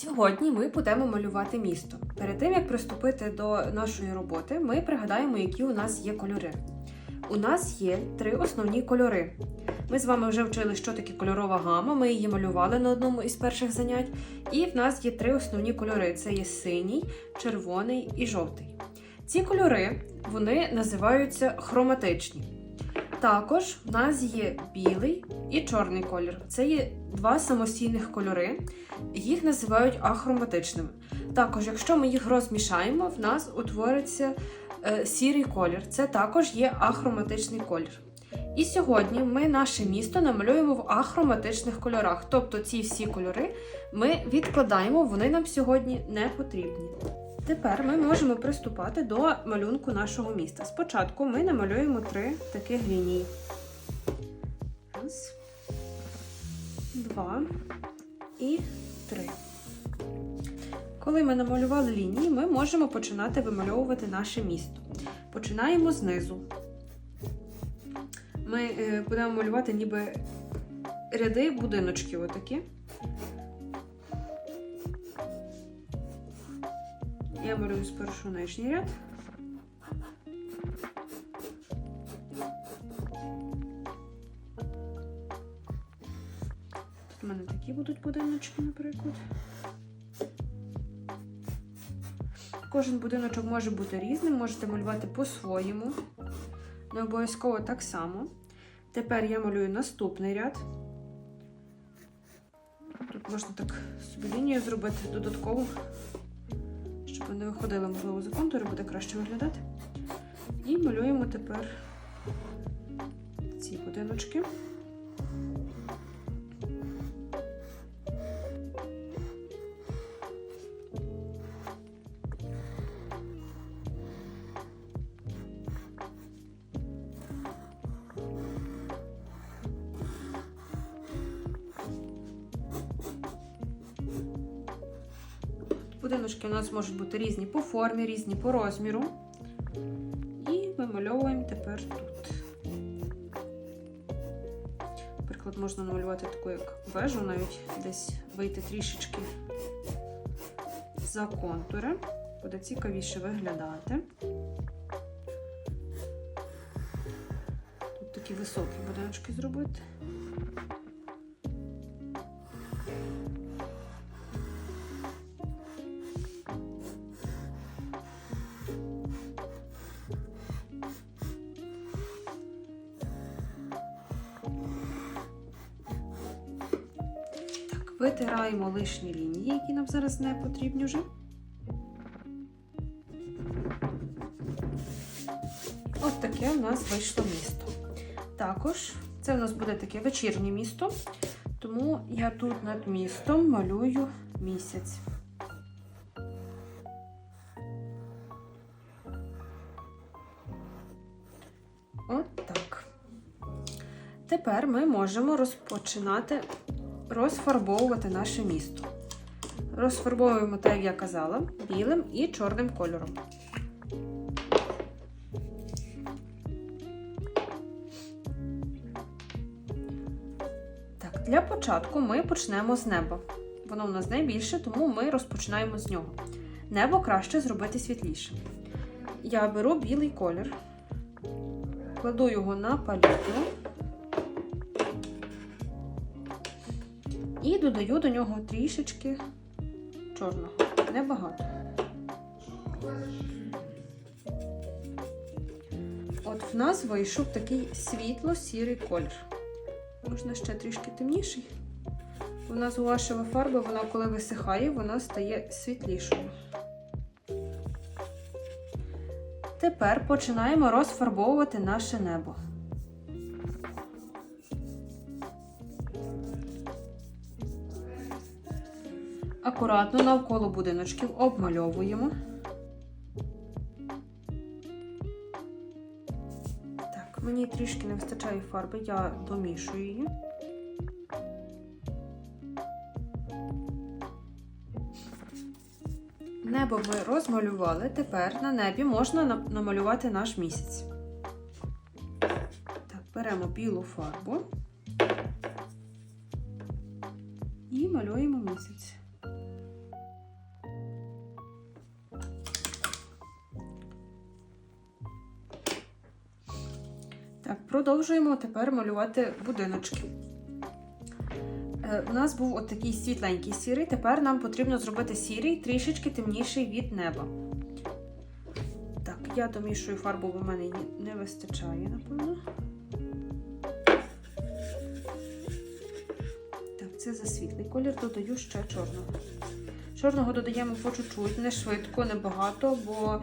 Сьогодні ми будемо малювати місто. Перед тим як приступити до нашої роботи, ми пригадаємо, які у нас є кольори. У нас є три основні кольори. Ми з вами вже вчили, що таке кольорова гама. Ми її малювали на одному із перших занять. І в нас є три основні кольори: це є синій, червоний і жовтий. Ці кольори вони називаються хроматичні. Також в нас є білий і чорний колір. Це є два самостійних кольори. Їх називають ахроматичними. Також, якщо ми їх розмішаємо, в нас утвориться е, сірий колір. Це також є ахроматичний колір. І сьогодні ми наше місто намалюємо в ахроматичних кольорах. Тобто ці всі кольори ми відкладаємо, вони нам сьогодні не потрібні. Тепер ми можемо приступати до малюнку нашого міста. Спочатку ми намалюємо три таких лінії. Раз, два і три. Коли ми намалювали лінії, ми можемо починати вимальовувати наше місто. Починаємо знизу. Ми е, будемо малювати ніби ряди будиночків отакі. Я малюю спершу нижній ряд. У мене такі будуть будиночки, наприклад. Кожен будиночок може бути різним, можете малювати по-своєму. Не обов'язково так само. Тепер я малюю наступний ряд. Тут можна так собі лінію зробити додатково, щоб не виходили, можливо, за контури, буде краще виглядати. І малюємо тепер ці будиночки. Будиночки у нас можуть бути різні по формі, різні по розміру. І вимальовуємо тепер тут. Наприклад, можна намалювати таку як вежу, навіть десь вийти трішечки за контури. Буде цікавіше виглядати. Тут такі високі будиночки зробити. Витираємо лишні лінії, які нам зараз не потрібні вже. От таке у нас вийшло місто. Також це у нас буде таке вечірнє місто, тому я тут над містом малюю місяць. От. Тепер ми можемо розпочинати розфарбовувати наше місто. Розфарбовуємо, так як я казала, білим і чорним кольором. Так, для початку ми почнемо з неба. Воно у нас найбільше, тому ми розпочинаємо з нього. Небо краще зробити світлішим. Я беру білий колір, кладу його на палітру. Додаю до нього трішечки чорного, небагато. От в нас вийшов такий світло-сірий колір. Можна ще трішки темніший. У нас гуашева фарба, вона коли висихає, вона стає світлішою. Тепер починаємо розфарбовувати наше небо. Акуратно навколо будиночків обмальовуємо. Так, мені трішки не вистачає фарби, я домішую її. Небо ми розмалювали. Тепер на небі можна намалювати наш місяць. Так, беремо білу фарбу і малюємо місяць. Так, продовжуємо тепер малювати будиночки. Е, У нас був от такий світленький сірий. Тепер нам потрібно зробити сірий, трішечки темніший від неба. Так, я домішую фарбу, бо в мене не вистачає, напевно. Так, це за світлий колір, додаю ще чорного. Чорного додаємо по чуть-чуть, не швидко, не багато, бо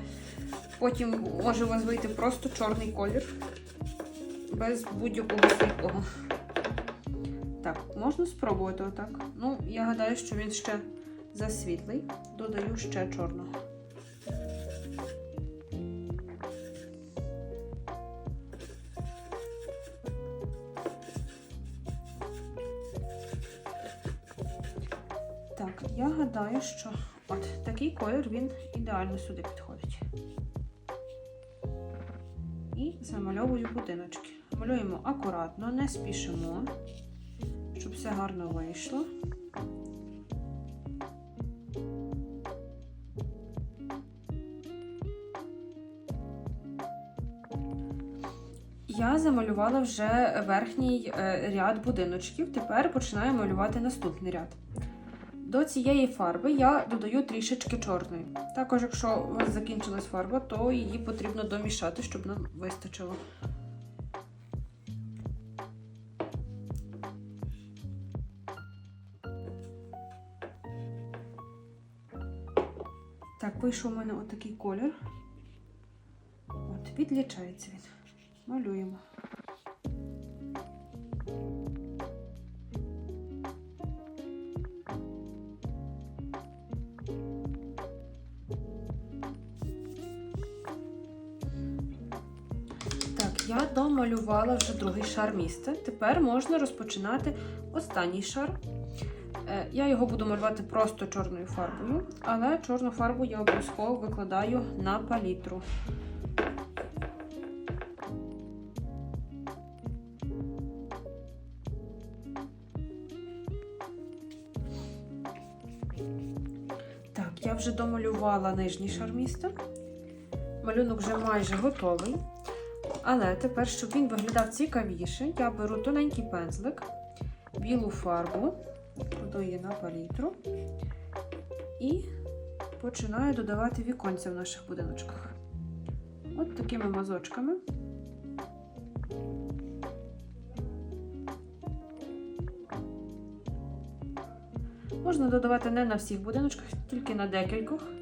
потім може у вас вийти просто чорний колір без будь-якого світлого. Так, можна спробувати отак. Ну, я гадаю, що він ще засвітлий. Додаю ще чорного. Так, я гадаю, що от такий колір він ідеально сюди підходить. І замальовую будиночки. Малюємо акуратно, не спішимо, щоб все гарно вийшло. Я замалювала вже верхній е, ряд будиночків. Тепер починаю малювати наступний ряд. До цієї фарби я додаю трішечки чорної. Також, якщо у вас закінчилась фарба, то її потрібно домішати, щоб нам вистачило. Так, вийшов у мене отакий колір. От, відлічається він. Малюємо. Я домалювала вже другий шар міста. Тепер можна розпочинати останній шар. Е, Я його буду малювати просто чорною фарбою, але чорну фарбу я обов'язково викладаю на палітру. Так, я вже домалювала нижній шар. Малюнок вже майже готовий. Але тепер, щоб він виглядав цікавіше, я беру тоненький пензлик, білу фарбу, її на палітру і починаю додавати віконця в наших будиночках. От такими мазочками. Можна додавати не на всіх будиночках, тільки на декількох.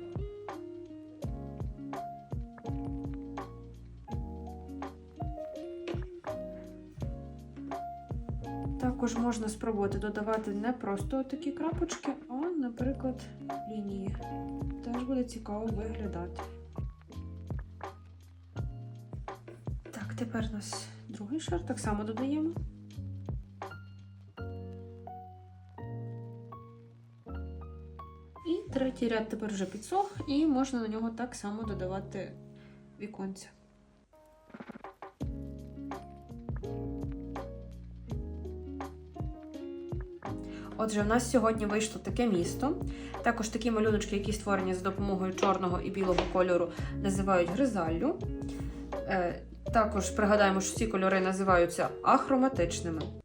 Також можна спробувати додавати не просто такі крапочки, а, наприклад, лінії. Теж буде цікаво виглядати. Так, тепер у нас другий шар так само додаємо. І третій ряд тепер вже підсох, і можна на нього так само додавати віконця. Отже, в нас сьогодні вийшло таке місто. Також такі малюночки, які створені за допомогою чорного і білого кольору, називають гризаллю. Е, Також пригадаємо, що ці кольори називаються ахроматичними.